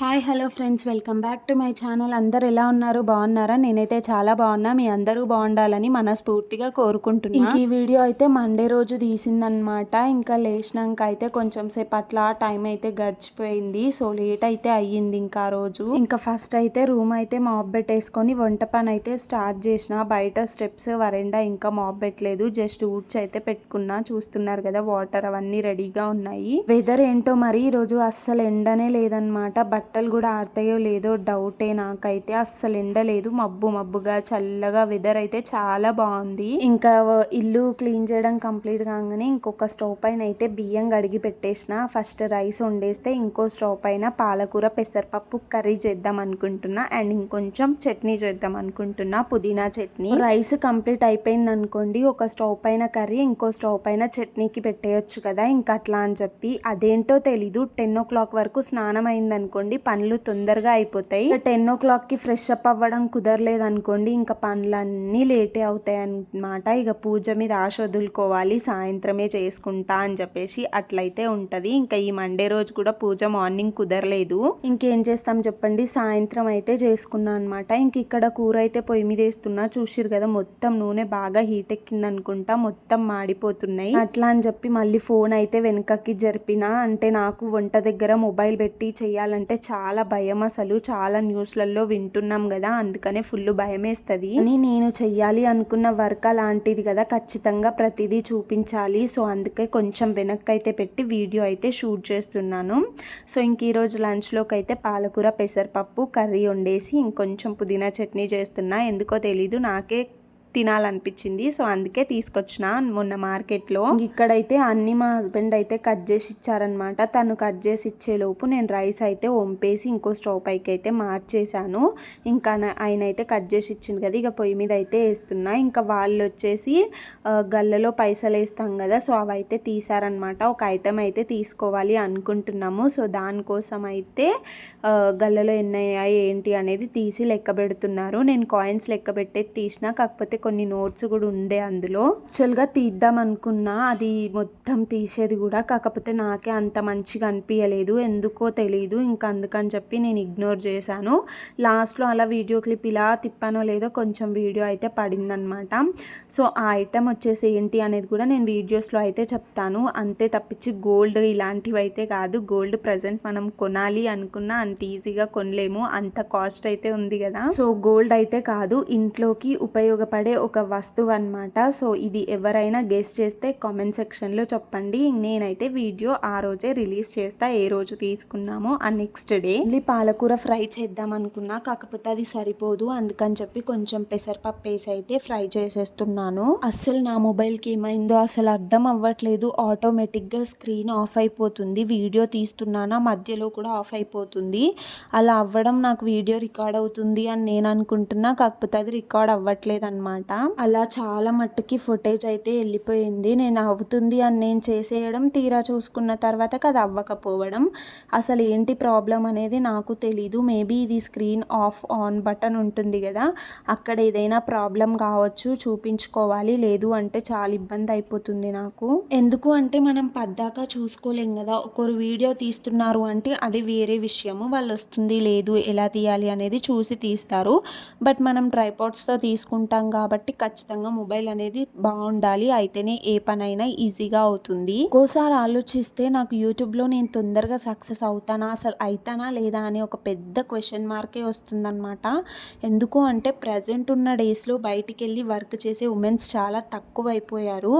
Hi hello friends. Welcome back to my channel. అందరు ఎలా ఉన్నారు? బాగున్నారా? నేనైతే చాలా బాగున్నా. మీ అందరూ బాగుండాలని మనస్ఫూర్తిగా కోరుకుంటున్నా. ఇంక ఈ వీడియో అయితే మండే రోజు తీసిందనమాట ఇంకా లేచినాక అయితే కొంచెం సేపు అట్లా టైం అయితే గడిచిపోయింది. సో లేట్ అయితే అయ్యింది ఇంకా ఆ రోజు. ఇంకా ఫస్ట్ అయితే రూమ్ అయితే మాప్ పెట్టేసుకొని వంట పని అయితే స్టార్ట్ చేసిన. బయట స్టెప్స్ వరెండా ఇంకా మాప్ పెట్టలేదు. జస్ట్ ఊడ్చి అయితే పెట్టుకున్నా. చూస్తున్నారు కదా వాటర్ అవన్నీ రెడీగా ఉన్నాయి. వెదర్ ఏంటో మరి ఈ రోజు అస్సలు ఎండనే లేదనమాట బట్టలు కూడా ఆడతాయో లేదో డౌటే నాకైతే అస్సలు ఎండలేదు మబ్బు మబ్బుగా చల్లగా వెదర్ అయితే చాలా బాగుంది. ఇంకా ఇల్లు క్లీన్ చేయడం కంప్లీట్ కాగానే ఇంకొక స్టవ్ పైన అయితే బియ్యం కడిగి పెట్టేసిన. ఫస్ట్ రైస్ వండేస్తే ఇంకో స్టవ్ పైన పాలకూర పెసరపప్పు కర్రీ చేద్దాం అనుకుంటున్నా. అండ్ ఇంకొంచెం చట్నీ చేద్దాం అనుకుంటున్నా. పుదీనా చట్నీ. రైస్ కంప్లీట్ అయిపోయింది అనుకోండి. ఒక స్టవ్ పైన కర్రీ ఇంకో స్టవ్ పైన చట్నీకి పెట్టేయచ్చు కదా. ఇంకా అట్లా అని చెప్పి. అదేంటో తెలీదు. టెన్ ఓ క్లాక్ వరకు స్నానం అయింది అనుకోండి పనులు తొందరగా అయిపోతాయి. టెన్ ఓ క్లాక్కి ఫ్రెష్ అప్ అవ్వడం కుదరలేదు అనుకోండి ఇంకా పనులన్నీ లేటే అవుతాయి అనమాట ఇక పూజ మీద ఆశ వదులుకోవాలి సాయంత్రమే చేసుకుంటా అని చెప్పేసి అట్లయితే ఉంటది. ఇంకా ఈ మండే రోజు కూడా పూజ మార్నింగ్ కుదరలేదు. ఇంకేం చేస్తాం చెప్పండి సాయంత్రం అయితే చేసుకున్నా అనమాట ఇంక ఇక్కడ కూర అయితే పొయ్యి మీద వేస్తున్నా. చూసిరు కదా మొత్తం నూనె బాగా హీట్ ఎక్కింది అనుకుంటా మొత్తం మాడిపోతున్నాయి. అట్లా అని చెప్పి మళ్ళీ ఫోన్ అయితే వెనకకి జరిపిన అంటే నాకు వంట దగ్గర మొబైల్ పెట్టి చేయాలంటే చాలా భయం అసలు. చాలా న్యూస్లలో వింటున్నాం కదా అందుకనే ఫుల్ భయం వేస్తుంది నేను చెయ్యాలి అనుకున్న వర్క్ అలాంటిది కదా ఖచ్చితంగా ప్రతిదీ చూపించాలి. సో అందుకే కొంచెం వెనక్కి అయితే పెట్టి వీడియో అయితే షూట్ చేస్తున్నాను. సో ఇంక ఈరోజు లంచ్లోకి అయితే పాలకూర పెసరపప్పు కర్రీ వండేసి ఇంకొంచెం పుదీనా చట్నీ చేస్తున్నా. ఎందుకో తెలీదు నాకే తినాలనిపించింది. సో అందుకే తీసుకొచ్చిన మొన్న మార్కెట్లో. ఇక్కడైతే అన్ని మా హస్బెండ్ అయితే కట్ చేసి ఇచ్చారనమాట తను కట్ చేసి ఇచ్చేలోపు నేను రైస్ అయితే వంపేసి ఇంకో స్టవ్ పైకి అయితే మార్చేసాను ఇంకా ఆయన అయితే కట్ చేసి ఇచ్చింది కదా ఇక పొయ్యి మీద అయితే వేస్తున్నా. ఇంకా వాళ్ళు వచ్చేసి గల్లలో పైసలు వేస్తాం కదా సో అవి అయితే తీసారనమాట ఒక ఐటెం అయితే తీసుకోవాలి అనుకుంటున్నాము. సో దానికోసం అయితే గల్లలో ఎన్ని అయ్యాయి ఏంటి అనేది తీసి లెక్క పెడుతున్నారు. నేను కాయిన్స్ లెక్క పెట్టేది తీసిన కాకపోతే కొన్ని నోట్స్ కూడా ఉండే అందులో. యాక్చువల్గా తీద్దాం అనుకున్నా అది మొత్తం తీసేది కూడా కాకపోతే నాకే అంత మంచిగా అనిపించలేదు ఎందుకో తెలియదు ఇంకా అందుకని చెప్పి నేను ఇగ్నోర్ చేశాను. లాస్ట్లో అలా వీడియో క్లిప్ ఇలా తిప్పానో లేదో కొంచెం వీడియో అయితే పడిందనమాట. సో ఆ ఐటెం వచ్చేసి ఏంటి అనేది కూడా నేను వీడియోస్లో అయితే చెప్తాను. అంతే తప్పించి గోల్డ్ ఇలాంటివి అయితే కాదు. గోల్డ్ ప్రజెంట్ మనం కొనాలి అనుకున్నా అంత ఈజీగా కొనలేము. అంత కాస్ట్ అయితే ఉంది కదా. సో గోల్డ్ అయితే కాదు. ఇంట్లోకి ఉపయోగపడే ఉండే ఒక వస్తువు అనమాట సో ఇది ఎవరైనా గెస్ట్ చేస్తే కామెంట్ సెక్షన్లో చెప్పండి. నేనైతే వీడియో ఆ రోజే రిలీజ్ చేస్తా ఏ రోజు తీసుకున్నామో ఆ నెక్స్ట్ డే మళ్ళీ పాలకూర ఫ్రై చేద్దాం అనుకున్నా కాకపోతే అది సరిపోదు. అందుకని చెప్పి కొంచెం పెసరపప్పు వేసి అయితే ఫ్రై చేసేస్తున్నాను. అస్సలు నా మొబైల్కి ఏమైందో అసలు అర్థం అవ్వట్లేదు. ఆటోమేటిక్గా స్క్రీన్ ఆఫ్ అయిపోతుంది. వీడియో తీస్తున్నానా మధ్యలో కూడా ఆఫ్ అయిపోతుంది. అలా అవ్వడం నాకు వీడియో రికార్డ్ అవుతుంది అని నేను అనుకుంటున్నా. కాకపోతే అది రికార్డ్ అవ్వట్లేదు అనమాట అనమాట అలా చాలా మట్టుకి ఫుటేజ్ అయితే వెళ్ళిపోయింది. నేను అవుతుంది అని నేను చేసేయడం తీరా చూసుకున్న తర్వాత అది అవ్వకపోవడం అసలు ఏంటి ప్రాబ్లం అనేది నాకు తెలీదు. మేబీ ఇది స్క్రీన్ ఆఫ్ ఆన్ బటన్ ఉంటుంది కదా అక్కడ ఏదైనా ప్రాబ్లం కావచ్చు చూపించుకోవాలి. లేదు అంటే చాలా ఇబ్బంది అయిపోతుంది నాకు. ఎందుకు అంటే మనం పద్దాకా చూసుకోలేం కదా ఒకరు వీడియో తీస్తున్నారు అంటే అది వేరే విషయము. వాళ్ళు వస్తుంది లేదు ఎలా తీయాలి అనేది చూసి తీస్తారు. బట్ మనం ట్రైపాడ్స్తో తీసుకుంటాం కాబట్టి కాబట్టి ఖచ్చితంగా మొబైల్ అనేది బాగుండాలి. అయితేనే ఏ పనైనా ఈజీగా అవుతుంది. ఒక్కోసారి ఆలోచిస్తే నాకు యూట్యూబ్లో నేను తొందరగా సక్సెస్ అవుతానా అసలు అవుతానా లేదా అని ఒక పెద్ద క్వశ్చన్ మార్కే వస్తుందన్నమాట. ఎందుకు అంటే ప్రజెంట్ ఉన్న డేస్లో బయటికి వెళ్ళి వర్క్ చేసే ఉమెన్స్ చాలా తక్కువ అయిపోయారు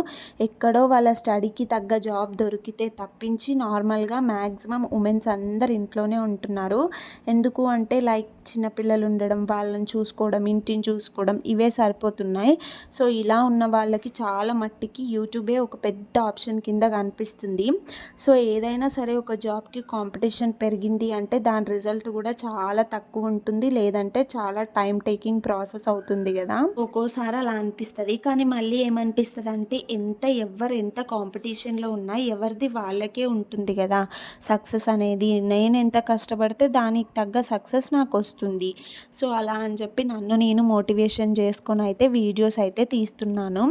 ఎక్కడో వాళ్ళ స్టడీకి తగ్గ జాబ్ దొరికితే తప్పించి నార్మల్గా మ్యాక్సిమం ఉమెన్స్ అందరు ఇంట్లోనే ఉంటున్నారు. ఎందుకు అంటే లైక్ చిన్నపిల్లలు ఉండడం వాళ్ళని చూసుకోవడం ఇంటిని చూసుకోవడం ఇవే సరిపోతున్నాయి. సో ఇలా ఉన్న వాళ్ళకి చాలా మట్టికి యూట్యూబే ఒక పెద్ద ఆప్షన్ కింద కనిపిస్తుంది. సో ఏదైనా సరే ఒక జాబ్కి కాంపిటీషన్ పెరిగింది అంటే దాని రిజల్ట్ కూడా చాలా తక్కువ ఉంటుంది. లేదంటే చాలా టైం టేకింగ్ ప్రాసెస్ అవుతుంది కదా. ఒక్కోసారి అలా అనిపిస్తుంది. కానీ మళ్ళీ ఏమనిపిస్తుంది అంటే ఎంత ఎవరు ఎంత కాంపిటీషన్లో ఉన్నా ఎవరిది వాళ్ళకే ఉంటుంది కదా. సక్సెస్ అనేది. నేను ఎంత కష్టపడితే దానికి తగ్గ సక్సెస్ నాకు వస్తుంది వస్తుంది. సో అలా అని చెప్పి నన్ను నేను మోటివేషన్ చేసుకొని అయితే వీడియోస్ అయితే తీస్తున్నాను.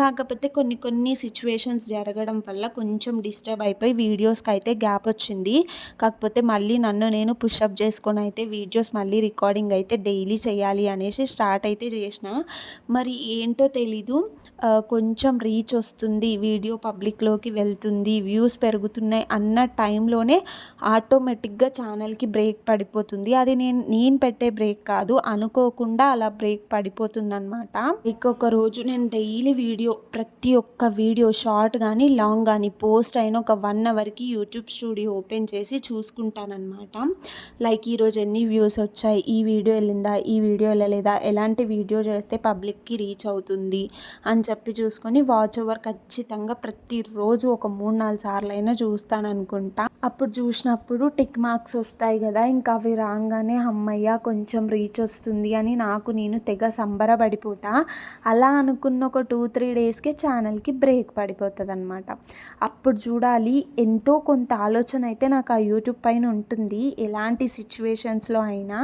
కాకపోతే కొన్ని కొన్ని సిచ్యువేషన్స్ జరగడం వల్ల కొంచెం డిస్టర్బ్ అయిపోయి వీడియోస్కి అయితే గ్యాప్ వచ్చింది. కాకపోతే మళ్ళీ నన్ను నేను పుషప్ చేసుకొని అయితే వీడియోస్ మళ్ళీ రికార్డింగ్ అయితే డైలీ చేయాలి అనేసి స్టార్ట్ అయితే చేసిన. మరి ఏంటో తెలీదు. కొంచెం రీచ్ వస్తుంది వీడియో పబ్లిక్లోకి వెళ్తుంది వ్యూస్ పెరుగుతున్నాయి అన్న టైంలోనే ఆటోమేటిక్గా ఛానల్కి బ్రేక్ పడిపోతుంది. అది నేను నేను పెట్టే బ్రేక్ కాదు అనుకోకుండా అలా బ్రేక్ పడిపోతుందనమాట ఇంకొక రోజు నేను డైలీ వీడియో ప్రతి ఒక్క వీడియో షార్ట్ కానీ లాంగ్ కానీ పోస్ట్ అయిన ఒక వన్ అవర్కి యూట్యూబ్ స్టూడియో ఓపెన్ చేసి చూసుకుంటానమాట లైక్ ఈరోజు ఎన్ని వ్యూస్ వచ్చాయి ఈ వీడియో వెళ్ళిందా ఈ వీడియో వెళ్ళలేదా ఎలాంటి వీడియో చేస్తే పబ్లిక్కి రీచ్ అవుతుంది అని చెప్పి చూసుకొని వాచ్ ఓవర్ ఖచ్చితంగా ప్రతిరోజు ఒక మూడు నాలుగు సార్లు అయినా చూస్తాను అనుకుంటా అప్పుడు చూసినప్పుడు టిక్ మార్క్స్ వస్తాయి కదా ఇంకా అవి రాగానే అమ్మయ్య కొంచెం రీచ్ వస్తుంది అని నాకు నేను తెగ సంబరపడిపోతా. అలా అనుకున్న ఒక టూ త్రీ డేస్కే ఛానల్కి బ్రేక్ పడిపోతుంది అనమాట అప్పుడు చూడాలి ఎంతో కొంత ఆలోచన అయితే నాకు ఆ యూట్యూబ్ పైన ఉంటుంది ఎలాంటి సిచ్యువేషన్స్లో అయినా.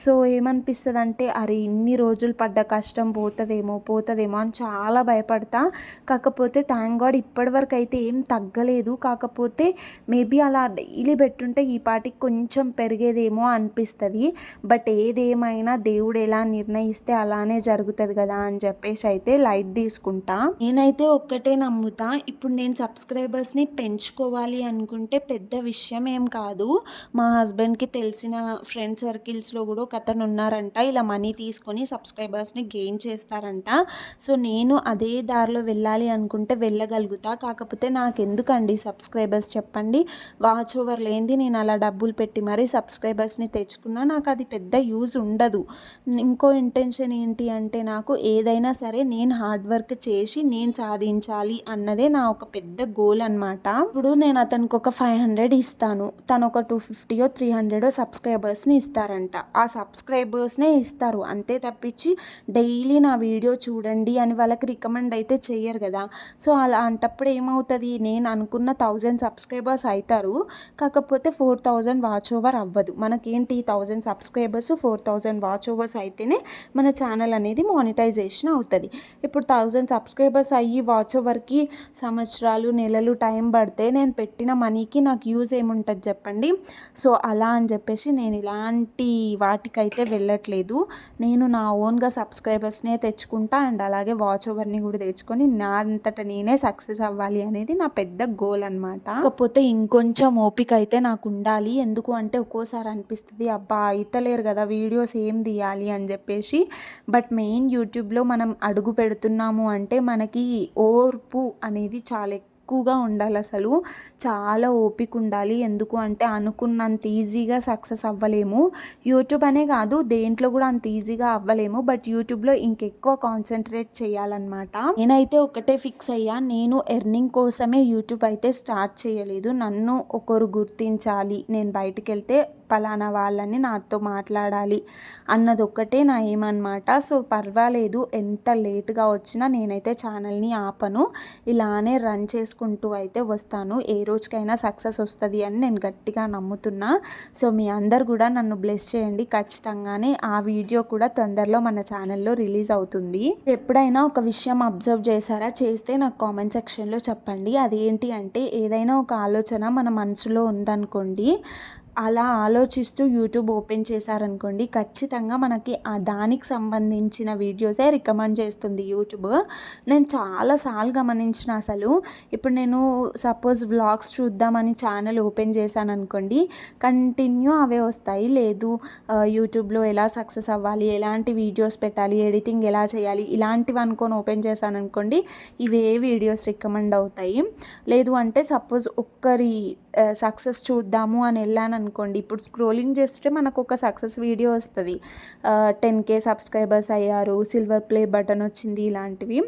సో ఏమనిపిస్తుంది అంటే అరే ఇన్ని రోజులు పడ్డ కష్టం పోతుందేమో పోతుందేమో అని చాలా భయపడతా. కాకపోతే థ్యాంక్ గాడ్ ఇప్పటివరకు అయితే ఏం తగ్గలేదు. కాకపోతే మేబీ అలా డైలీ పెట్టుంటే ఈ పాటికి కొంచెం పెరిగేదేమో అనిపిస్తుంది. బట్ ఏదేమైనా దేవుడు ఎలా నిర్ణయిస్తే అలానే జరుగుతుంది కదా అని చెప్పేసి అయితే లైట్ తీసుకుంటా. నేనైతే ఒక్కటే నమ్ముతా. ఇప్పుడు నేను సబ్స్క్రైబర్స్ని పెంచుకోవాలి అనుకుంటే పెద్ద విషయం ఏం కాదు. మా హస్బెండ్కి తెలిసిన ఫ్రెండ్ సర్కిల్స్లో కూడా ఒక అతను ఉన్నారంట. ఇలా మనీ తీసుకొని సబ్స్క్రైబర్స్ని గెయిన్ చేస్తారంట. సో నేను అదే దారిలో వెళ్ళాలి అనుకుంటే వెళ్ళగలుగుతా. కాకపోతే నాకు ఎందుకండి సబ్స్క్రైబర్స్ చెప్పండి? వాచ్ ఓవర్ లేనిది నేను అలా డబ్బులు పెట్టి మరీ సబ్స్క్రైబర్స్ని తెచ్చుకున్నా నాకు నాకు అది పెద్ద యూజ్ ఉండదు. ఇంకో ఇంటెన్షన్ ఏంటి అంటే నాకు ఏదైనా సరే నేను హార్డ్ వర్క్ చేసి నేను సాధించాలి అన్నదే నా ఒక పెద్ద గోల్ అనమాట ఇప్పుడు నేను అతనికి ఒక ఫైవ్ హండ్రెడ్ ఇస్తాను. తను ఒక టూ ఫిఫ్టీయో త్రీ హండ్రెడో సబ్స్క్రైబర్స్ని ఇస్తారంట. ఆ సబ్స్క్రైబర్స్నే ఇస్తారు. అంతే తప్పించి డైలీ నా వీడియో చూడండి అని వాళ్ళకి రికమెండ్ అయితే చేయరు కదా. సో అలాంటప్పుడు ఏమవుతుంది? నేను అనుకున్న థౌజండ్ సబ్స్క్రైబర్స్ అవుతారు కాకపోతే ఫోర్ థౌజండ్ వాచ్ ఓవర్ అవ్వదు. మనకేంటి thousand subscribers four thousand watch hours అయితేనే మన ఛానల్ అనేది మానిటైజేషన్ అవుతుంది. ఇప్పుడు థౌజండ్ సబ్స్క్రైబర్స్ అయ్యి వాచ్ ఓవర్కి సంవత్సరాలు నెలలు టైం పడితే నేను పెట్టిన మనీకి నాకు యూజ్ ఏముంటుంది చెప్పండి? సో అలా అని చెప్పేసి నేను ఇలాంటి వాటికైతే వెళ్ళట్లేదు. నేను నా ఓన్గా సబ్స్క్రైబర్స్నే తెచ్చుకుంటా అండ్ అలాగే వాచ్ ఓవర్ని కూడా తెచ్చుకొని నా అంతట నేనే సక్సెస్ అవ్వాలి అనేది నా పెద్ద గోల్ అనమాట కాకపోతే ఇంకొంచెం ఓపిక అయితే నాకు ఉండాలి. ఎందుకు అంటే ఒక్కోసారి అనిపిస్తుంది అబ్బా అయితలేరు కదా వీడియోస్ ఏం తీయాలి అని చెప్పేసి. బట్ మెయిన్ యూట్యూబ్లో మనం అడుగు పెడుతున్నాము అంటే మనకి ఓర్పు అనేది చాలా ఎక్కువగా ఉండాలి అసలు. చాలా ఓపిక ఉండాలి. ఎందుకు అంటే అనుకున్నంత ఈజీగా సక్సెస్ అవ్వలేము. యూట్యూబ్ అనే కాదు దేంట్లో కూడా అంత ఈజీగా అవ్వలేము. బట్ యూట్యూబ్లో ఇంకెక్కువ కాన్సన్ట్రేట్ చేయాలన్నమాట. నేనైతే ఒకటే ఫిక్స్ అయ్యా నేను ఎర్నింగ్ కోసమే యూట్యూబ్ అయితే స్టార్ట్ చేయలేదు. నన్ను ఒకరు గుర్తించాలి. నేను బయటికి వెళ్తే పలానా వాళ్ళని నాతో మాట్లాడాలి అన్నది ఒక్కటే నా ఏమన్నమాట. సో పర్వాలేదు ఎంత లేట్గా వచ్చినా నేనైతే ఛానల్ని ఆపను. ఇలానే రన్ చేసుకుంటూ అయితే వస్తాను. ఏ రోజుకైనా సక్సెస్ వస్తుంది అని నేను గట్టిగా నమ్ముతున్నా. సో మీ అందరు కూడా నన్ను బ్లెస్ చేయండి. ఖచ్చితంగానే ఆ వీడియో కూడా తొందరలో మన ఛానల్లో రిలీజ్ అవుతుంది. ఎప్పుడైనా ఒక విషయం అబ్జర్వ్ చేశారా? చేస్తే నాకు కామెంట్ సెక్షన్లో చెప్పండి. అదేంటి అంటే ఏదైనా ఒక ఆలోచన మన మనసులో ఉందనుకోండి అలా ఆలోచిస్తూ యూట్యూబ్ ఓపెన్ చేశారనుకోండి ఖచ్చితంగా మనకి ఆ దానికి సంబంధించిన వీడియోసే రికమెండ్ చేస్తుంది యూట్యూబ్. నేను చాలాసార్లు గమనించిన అసలు. ఇప్పుడు నేను సపోజ్ వ్లాగ్స్ చూద్దామని ఛానల్ ఓపెన్ చేశాను అనుకోండి కంటిన్యూ అవే వస్తాయి. లేదు యూట్యూబ్లో ఎలా సక్సెస్ అవ్వాలి ఎలాంటి వీడియోస్ పెట్టాలి ఎడిటింగ్ ఎలా చేయాలి ఇలాంటివి అనుకొని ఓపెన్ చేశాను అనుకోండి ఇవే వీడియోస్ రికమెండ్ అవుతాయి. లేదు అంటే సపోజ్ ఒక్కరి సక్సెస్ చూద్దాము అని వెళ్ళాను అనుకోండి. ఇప్పుడు స్క్రోలింగ్ చేస్తుంటే మనకు ఒక సక్సెస్ వీడియో వస్తుంది టెన్ కే సబ్స్క్రైబర్స్ అయ్యారు సిల్వర్ ప్లే బటన్ వచ్చింది ఇలాంటివి.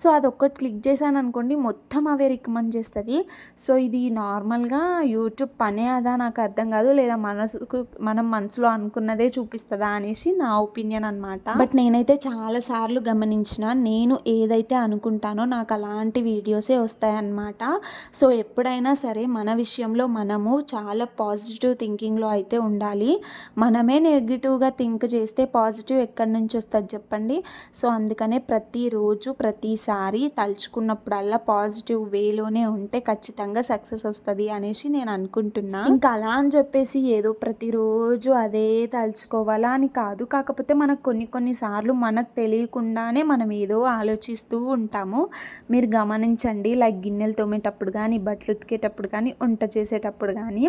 సో అదొక్కటి క్లిక్ చేశాను అనుకోండి మొత్తం అవే రికమెండ్ చేస్తుంది. సో ఇది నార్మల్గా యూట్యూబ్ పనే అదా నాకు అర్థం కాదు లేదా మనసుకు మనం మనసులో అనుకున్నదే చూపిస్తుందా అనేసి నా ఒపీనియన్ అనమాట బట్ నేనైతే చాలా సార్లు గమనించిన నేను ఏదైతే అనుకుంటానో నాకు అలాంటి వీడియోసే వస్తాయన్నమాట. సో ఎప్పుడైనా సరే మన విషయంలో మనము చాలా పాజిటివ్ థింకింగ్లో అయితే ఉండాలి. మనమే నెగిటివ్గా థింక్ చేస్తే పాజిటివ్ ఎక్కడి నుంచి వస్తుంది చెప్పండి? సో అందుకనే ప్రతిరోజు ప్రతిసారి తలుచుకున్నప్పుడల్లా పాజిటివ్ వేలోనే ఉంటే ఖచ్చితంగా సక్సెస్ వస్తుంది అనేసి నేను అనుకుంటున్నా. ఇంకా అలా అని చెప్పేసి ఏదో ప్రతిరోజు అదే తలుచుకోవాలా అని కాదు. కాకపోతే మనకు కొన్ని కొన్ని సార్లు మనకు తెలియకుండానే మనం ఏదో ఆలోచిస్తూ ఉంటాము. మీరు గమనించండి. లైక్ గిన్నెలు తోమేటప్పుడు కానీ బట్టలు ఉతికేటప్పుడు కానీ వంట చేసేటప్పుడు కానీ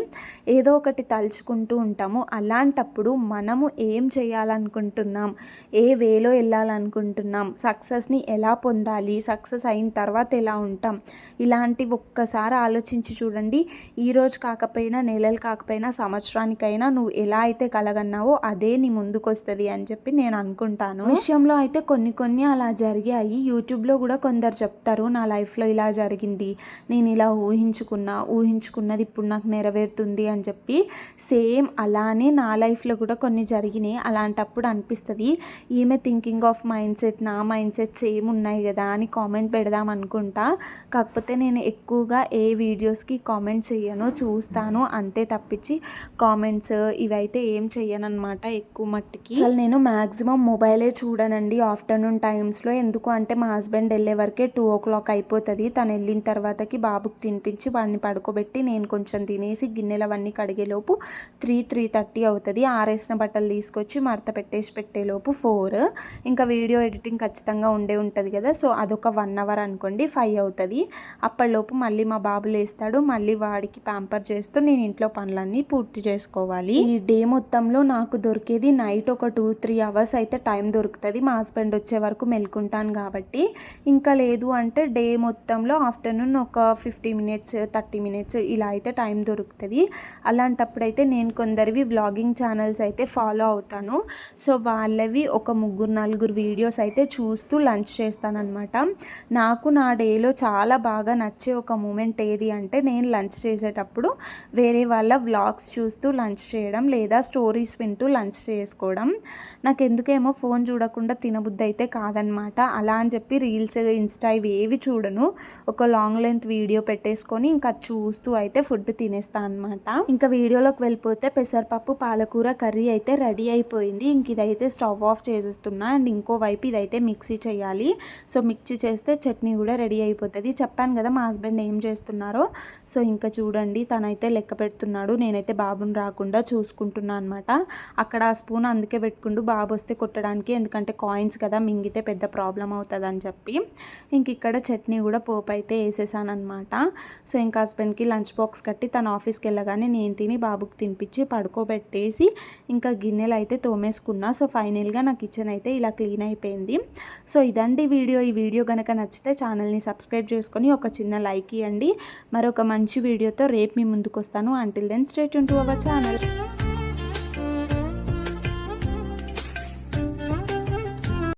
ఏదో ఒకటి తలుచుకుంటూ ఉంటాము. అలాంటప్పుడు మనము ఏం చేయాలనుకుంటున్నాం? ఏ వేలో వెళ్ళాలనుకుంటున్నాం? సక్సెస్ని ఎలా పొందాలి? సక్సెస్ అయిన తర్వాత ఎలా ఉంటాం? ఇలాంటివి ఒక్కసారి ఆలోచించి చూడండి. ఈరోజు కాకపోయినా నెలలు కాకపోయినా సంవత్సరానికైనా నువ్వు ఎలా అయితే కలగన్నావో అదే నీ ముందుకు వస్తుంది అని చెప్పి నేను అనుకుంటాను. విషయంలో అయితే కొన్ని కొన్ని అలా జరిగాయి. యూట్యూబ్లో కూడా కొందరు చెప్తారు నా లైఫ్లో ఇలా జరిగింది. నేను ఇలా ఊహించుకున్నా. ఊహించుకున్నది ఇప్పుడు నాకు నెరవేరుతుంది అని చెప్పి. సేమ్ అలానే నా లైఫ్లో కూడా కొన్ని జరిగినాయి. అలాంటప్పుడు అనిపిస్తుంది ఈమె థింకింగ్ ఆఫ్ మైండ్ సెట్ నా మైండ్ సెట్ సేమ్ ఉన్నాయి కదా అని కామెంట్ పెడదాం అనుకుంటా. కాకపోతే నేను ఎక్కువగా ఏ వీడియోస్కి కామెంట్ చేయను చూస్తాను అంతే తప్పించి కామెంట్స్ ఇవైతే ఏం చెయ్యను అనమాట ఎక్కువ మట్టుకి. అసలు నేను మ్యాక్సిమం మొబైలే చూడనండి. ఆఫ్టర్నూన్ టైమ్స్లో ఎందుకు అంటే మా హస్బెండ్ వెళ్ళే వరకే టూ ఓ క్లాక్ అయిపోతుంది. తను వెళ్ళిన తర్వాతకి బాబుకి తినిపించి వాడిని పడుకోబెట్టి నేను కొంచెం తినేసి గిన్నెలు అవన్నీ కడిగేలో లోపు త్రీ త్రీ థర్టీ అవుతుంది. ఆరేసిన బట్టలు తీసుకొచ్చి మడత పెట్టేసి పెట్టేలోపు ఫోర్. ఇంకా వీడియో ఎడిటింగ్ ఖచ్చితంగా ఉండే ఉంటుంది కదా. సో అదొక వన్ అవర్ అనుకోండి ఫైవ్ అవుతుంది. అప్పటిలోపు మళ్ళీ మా బాబు లేస్తాడు. మళ్ళీ వాడికి ప్యాంపర్ చేస్తూ నేను ఇంట్లో పనులన్నీ పూర్తి చేసుకోవాలి. ఈ డే మొత్తంలో నాకు దొరికేది నైట్ ఒక టూ త్రీ అవర్స్ అయితే టైం దొరుకుతుంది. మా హస్బెండ్ వచ్చే వరకు మెలుకుంటాను కాబట్టి. ఇంకా లేదు అంటే డే మొత్తంలో ఆఫ్టర్నూన్ ఒక ఫిఫ్టీ మినిట్స్ థర్టీ మినిట్స్ ఇలా అయితే టైం దొరుకుతుంది. అప్పుడైతే నేను కొందరివి వ్లాగింగ్ ఛానల్స్ అయితే ఫాలో అవుతాను. సో వాళ్ళవి ఒక ముగ్గురు నలుగురు వీడియోస్ అయితే చూస్తూ లంచ్ చేస్తానన్నమాట. నాకు నా డేలో చాలా బాగా నచ్చే ఒక మూమెంట్ ఏది అంటే నేను లంచ్ చేసేటప్పుడు వేరే వాళ్ళ వ్లాగ్స్ చూస్తూ లంచ్ చేయడం లేదా స్టోరీస్ వింటూ లంచ్ చేసుకోవడం. నాకు ఎందుకేమో ఫోన్ చూడకుండా తినబుద్ధి అయితే కాదనమాట అలా అని చెప్పి రీల్స్ ఇన్స్టా ఇవి ఏవి చూడను. ఒక లాంగ్ లెంత్ వీడియో పెట్టేసుకొని ఇంకా చూస్తూ అయితే ఫుడ్ తినేస్తాను అనమాట ఇంకా వీడియోలోకి వెళ్ళిపోతే పెసరపప్పు పాలకూర కర్రీ అయితే రెడీ అయిపోయింది. ఇంక ఇదైతే స్టవ్ ఆఫ్ చేసేస్తున్నా. అండ్ ఇంకో వైపు ఇదైతే మిక్సీ చేయాలి. సో మిక్సీ చేస్తే చట్నీ కూడా రెడీ అయిపోతుంది. చెప్పాను కదా మా హస్బెండ్ ఏం చేస్తున్నారో. సో ఇంకా చూడండి. తనైతే లెక్క పెడుతున్నాడు. నేనైతే బాబుని రాకుండా చూసుకుంటున్నా అనమాట అక్కడ ఆ స్పూన్ అందుకే పెట్టుకుంటూ బాబు వస్తే కొట్టడానికి. ఎందుకంటే కాయిన్స్ కదా మింగితే పెద్ద ప్రాబ్లం అవుతుంది అని చెప్పి. ఇంక ఇక్కడ చట్నీ కూడా పోపు అయితే వేసేసాను అనమాట సో ఇంకా హస్బెండ్కి లంచ్ బాక్స్ కట్టి తన ఆఫీస్కి వెళ్ళగానే నేను తిని బాబుకి తినిపించి పడుకోబెట్టేసి ఇంకా గిన్నెలు అయితే తోమేసుకున్నా. సో ఫైనల్గా నా కిచెన్ అయితే ఇలా క్లీన్ అయిపోయింది. సో ఇదండి వీడియో. ఈ వీడియో కనుక నచ్చితే ఛానల్ని సబ్స్క్రైబ్ చేసుకొని ఒక చిన్న లైక్ ఇవ్వండి. మరొక మంచి వీడియోతో రేపు మీ ముందుకు వస్తాను until then stay tuned to our channel